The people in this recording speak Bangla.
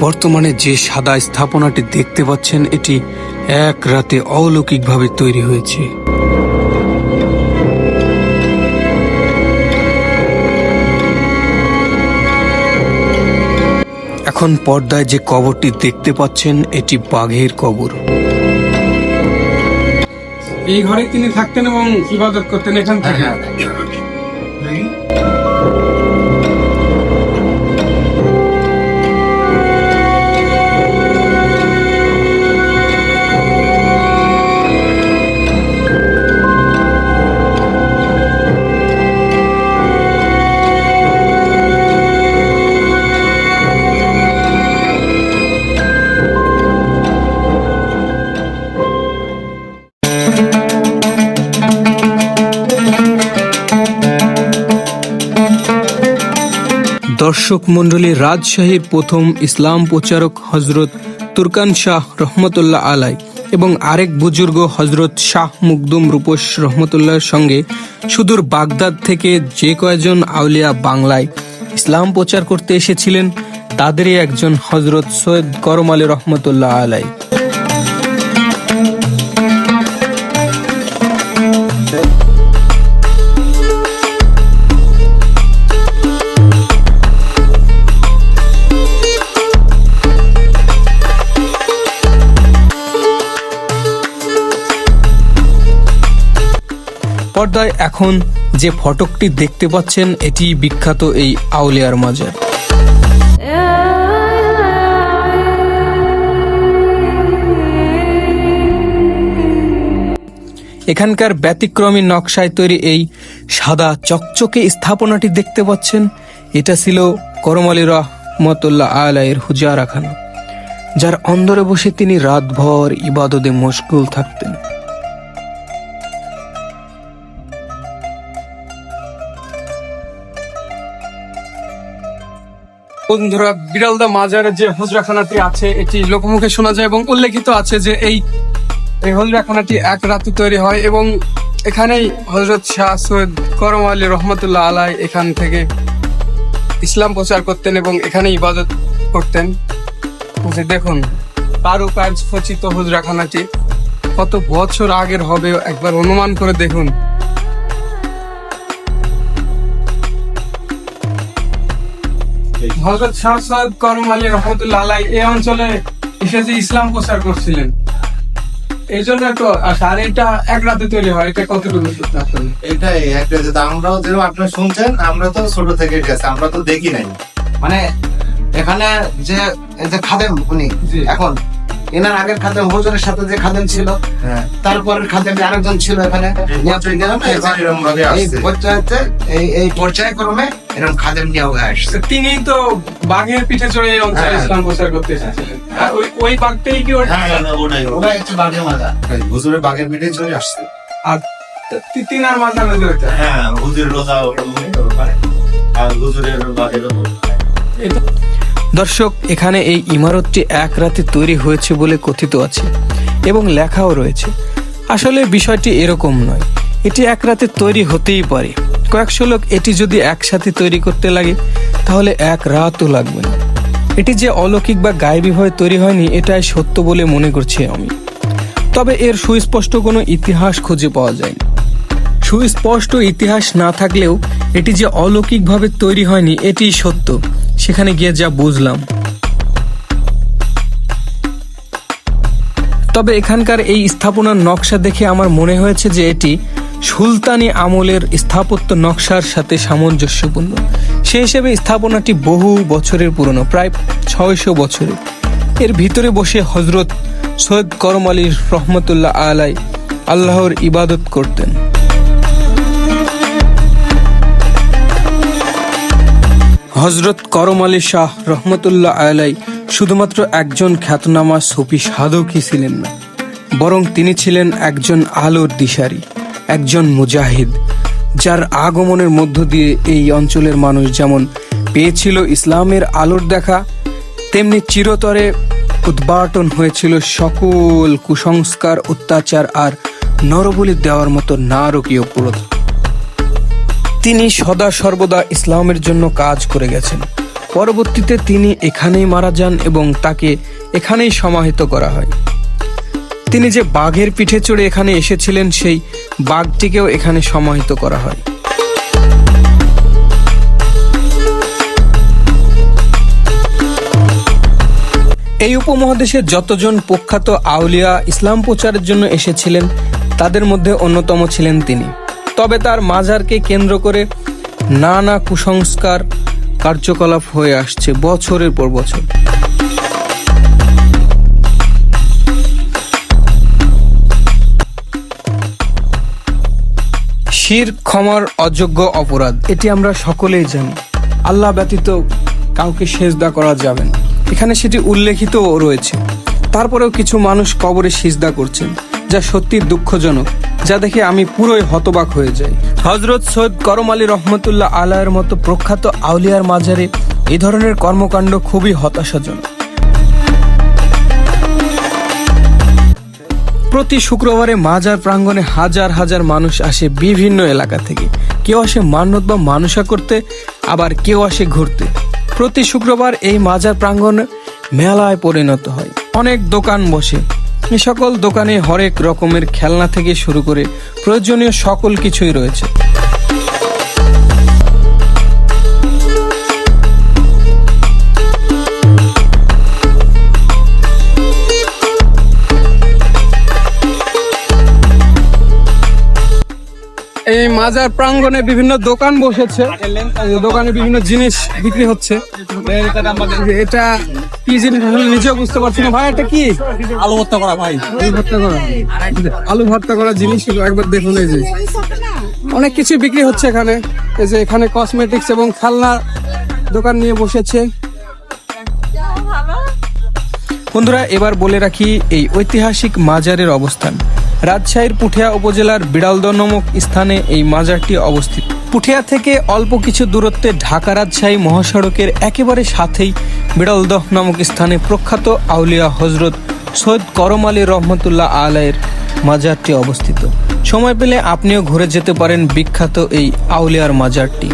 বর্তমানে যে সাদা স্থাপনাটি দেখতে পাচ্ছেন এটি এক রাতে অলৌকিকভাবে তৈরি হয়েছে। এখন পর্দায় যে কবরটি দেখতে পাচ্ছেন এটি বাঘের কবর। এই ঘরে তিনি থাকতেন এবং ইবাদত করতেন এখান থেকে? দর্শক মণ্ডলী রাজশাহীর প্রথম ইসলাম প্রচারক হজরত তুরকান শাহ রহমতুল্লাহ আলাই এবং আরেক বুজুর্গ হজরত শাহ মুকদুম রূপস রহমতুল্লাহর সঙ্গে সুদূর বাগদাদ থেকে যে কয়জন আউলিয়া বাংলায় ইসলাম প্রচার করতে এসেছিলেন, তাদেরই একজন হজরত সৈয়দ করম আলী রহমতুল্লাহ আলাই। পর্দায় এখন যে ফটকটি দেখতে পাচ্ছেন, এটি বিখ্যাত এই আউলিয়ার মাজার এখানকার ব্যতিক্রমী নকশায় তৈরি এই সাদা চকচকে স্থাপনাটি দেখতে পাচ্ছেন, এটা ছিল করম আলী রহমতুল্লাহ আলাইয়ের হুজারাখানা, যার অন্দরে বসে তিনি রাতভর ইবাদতে মশগুল থাকতেন। বন্ধুরা, বিড়ালদা মাজারের যে হজরাখানাটি আছে, এটি লোকমুখে শোনা যায় এবং উল্লেখিত আছে যে এই এই হজরাখানাটি এক রাতে তৈরি হয় এবং এখানেই হজরত শাহ সৈয়দ করম আলী রহমতুল্লাহ আলাই এখান থেকে ইসলাম প্রচার করতেন এবং এখানে ইবাদত করতেন। যে দেখুন কারু কাজ খচিত হজরাখানাটি কত বছর আগের হবে একবার অনুমান করে দেখুন। হজরত শাহ করম আলী রহমতুল্লাহ আলাই এই অঞ্চলে এসেছে ইসলাম প্রচার করছিলেন। এই জন্য তো আর এটা এক রাতে তৈরি হয় এটা কতটুকু এটাই আমরাও যেরকম আপনারা শুনছেন আমরা তো ছোট থেকে গেছে আমরা তো দেখি নাই। মানে এখানে যে যে খাদেম উনি এখন এনার আগের খাদেম হুজুরের সাথে যে খাদেম ছিল তারপরের খাদেম আরেকজন ছিল এখানে এই পর্যায়েতে এই এই পর্যায়ক্রমে এরকম খাদেম নিয়োগ আসছে। তিনি তো বাঘের পিঠে চড়ে এই অঞ্চলে হ্যাঁ। ইসলাম প্রচার করতে এসেছিলেন। আর ওই ওই বাঘটাই কি ওর ওরা হচ্ছে বাঘের মাজা হুজুরের বাগের পিঠে চলে আসছে। আর তিনার মাথা নজর হ্যাঁ হুজুর রোজা মনে আর হুজুরের বাগের দর্শক, এখানে এই ইমারতটি এক রাতে তৈরি হয়েছে বলে কথিত আছে এবং লেখাও রয়েছে। আসলে বিষয়টি এরকম নয়। এটি এক রাতে তৈরি হতেই পারে। কয়েকশো লোক এটি যদি একসাথে তৈরি করতে লাগে, তাহলে এক রাতও লাগবে না। এটি যে অলৌকিক বা গায়েবীভাবে তৈরি হয়নি, এটাই সত্য বলে মনে করছি আমি। তবে এর সুস্পষ্ট কোনো ইতিহাস খুঁজে পাওয়া যায়নি। সুস্পষ্ট ইতিহাস না থাকলেও এটি যে অলৌকিকভাবে তৈরি হয়নি এটি সত্য। সেখানে গিয়ে যা বুঝলাম। তবে এখানকার এই স্থাপনার নকশা দেখে আমার মনে হয়েছে যে এটি সুলতানি আমলের স্থাপত্য নকশার সাথে সামঞ্জস্যপূর্ণ। সেই হিসেবে স্থাপনাটি বহু বছরের পুরনো, প্রায় ছয়শো বছরের। এর ভিতরে বসে হজরত সৈয়দ করম আলী রহমতুল্লাহ আলাই আল্লাহর ইবাদত করতেন। হজরত করম আলী শাহ রহমতুল্লাহ আলাই শুধুমাত্র একজন খ্যাতনামা সুফি সাধকই ছিলেন না, বরং তিনি ছিলেন একজন আলোর দিশারি, একজন মুজাহিদ, যার আগমনের মধ্য দিয়ে এই অঞ্চলের মানুষ যেমন পেয়েছিল ইসলামের আলোর দেখা, তেমনি চিরতরে উদ্বাটন হয়েছিল সকল কুসংস্কার, অত্যাচার আর নরবলি দেওয়ার মতো নারকীয় প্রথা তিনি সদা সর্বদা ইসলামের জন্য কাজ করে গেছেন। পরবর্তীতে তিনি এখানেই মারা যান এবং তাকে এখানেই সমাহিত করা হয়। তিনি যে বাঘের পিঠে চড়ে এখানে এসেছিলেন, সেই বাঘটিকেও এখানে সমাহিত করা হয়। এই উপমহাদেশের যতজন প্রখ্যাত আউলিয়া ইসলাম প্রচারের জন্য এসেছিলেন, তাদের মধ্যে অন্যতম ছিলেন তিনি। তবে তার মাজারকে কেন্দ্র করে নানা কুসংস্কার কার্যকলাপ হয়ে আসছে বছরের পর বছর। শির ক্ষমার অযোগ্য অপরাধ, এটি আমরা সকলেই জানি। আল্লাহ ব্যতীত কাউকে সেজদা করা যাবে না। এখানে সেটি উল্লেখিত রয়েছে। তারপরেও কিছু মানুষ কবরে সিজদা করছেন। যা সত্যি দুঃখজনক, যা দেখে আমি পুরোই হতবাক হয়ে যাই। হজরত সৈয়দ করম আলী রহমতুল্লাহ আলায়ের মতো প্রখ্যাত আউলিয়ার মাজারে এই ধরনের কর্মকাণ্ড খুবই হতাশাজনক। প্রতি শুক্রবারে মাজার প্রাঙ্গণে হাজার হাজার মানুষ আসে বিভিন্ন এলাকা থেকে। কেউ আসে মান্যত বা মানুষা করতে, আবার কেউ আসে ঘুরতে। প্রতি শুক্রবার এই মাজার প্রাঙ্গণ মেলায় পরিণত হয়। অনেক দোকান বসে। এ সকল দোকানে হরেক রকমের খেলনা থেকে শুরু করে প্রয়োজনীয় সকল কিছুই রয়েছে। এই মাজার প্রাঙ্গনে বিভিন্ন দোকান বসেছে। দোকানে বিভিন্ন জিনিস বিক্রি হচ্ছে। এটা কি জিনিস? আসলে নিজেও বুঝতে পারছি না। ভাই এটা কি? আলু ভর্তা করা ভাই। আলু ভর্তা করা। আলু ভর্তা করা জিনিস একবার দেখুন এই যে। অনেক কিছু বিক্রি হচ্ছে এখানে। এই যে এখানে কসমেটিক্স এবং খেলনা দোকান নিয়ে বসেছে। বন্ধুরা এবার বলে রাখি এই ঐতিহাসিক মাজারের অবস্থান। রাজশাহীর পুঠিয়া উপজেলার বিড়ালদহ নামক স্থানে এই মাজারটি অবস্থিত। পুঠিয়া থেকে অল্প কিছু দূরত্বে ঢাকা রাজশাহী মহাসড়কের একেবারে সাথেই বিড়ালদহ নামক স্থানে প্রখ্যাত আউলিয়া হজরত সৈয়দ করম আলী রহমতুল্লাহ আলাইয়ের মাজারটি অবস্থিত। সময় পেলে আপনিও ঘুরে যেতে পারেন বিখ্যাত এই আউলিয়ার মাজারটি।